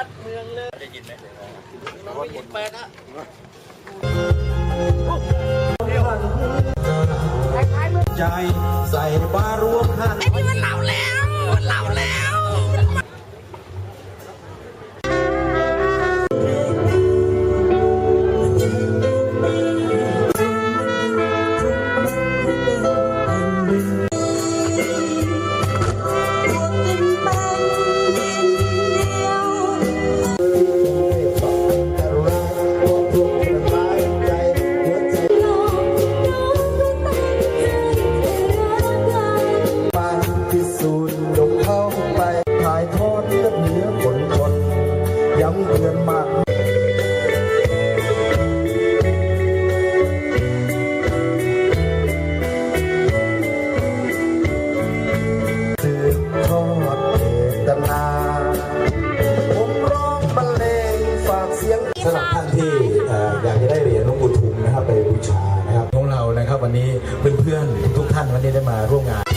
านเมืองเลย ได้ยินไหมเราไม่ยินแปดนะใจใส่บารวมหันไอ้ที่มันเหล่าแล้ว มันเหล่าแล้ว ที่อยากจะได้เหรียญหลวงปู่ทุงนะครับไปบูชานะครับของเรานะครับ วันนี้เพื่อนๆทุกท่านวันนี้ได้มาร่วมงาน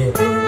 Yeah.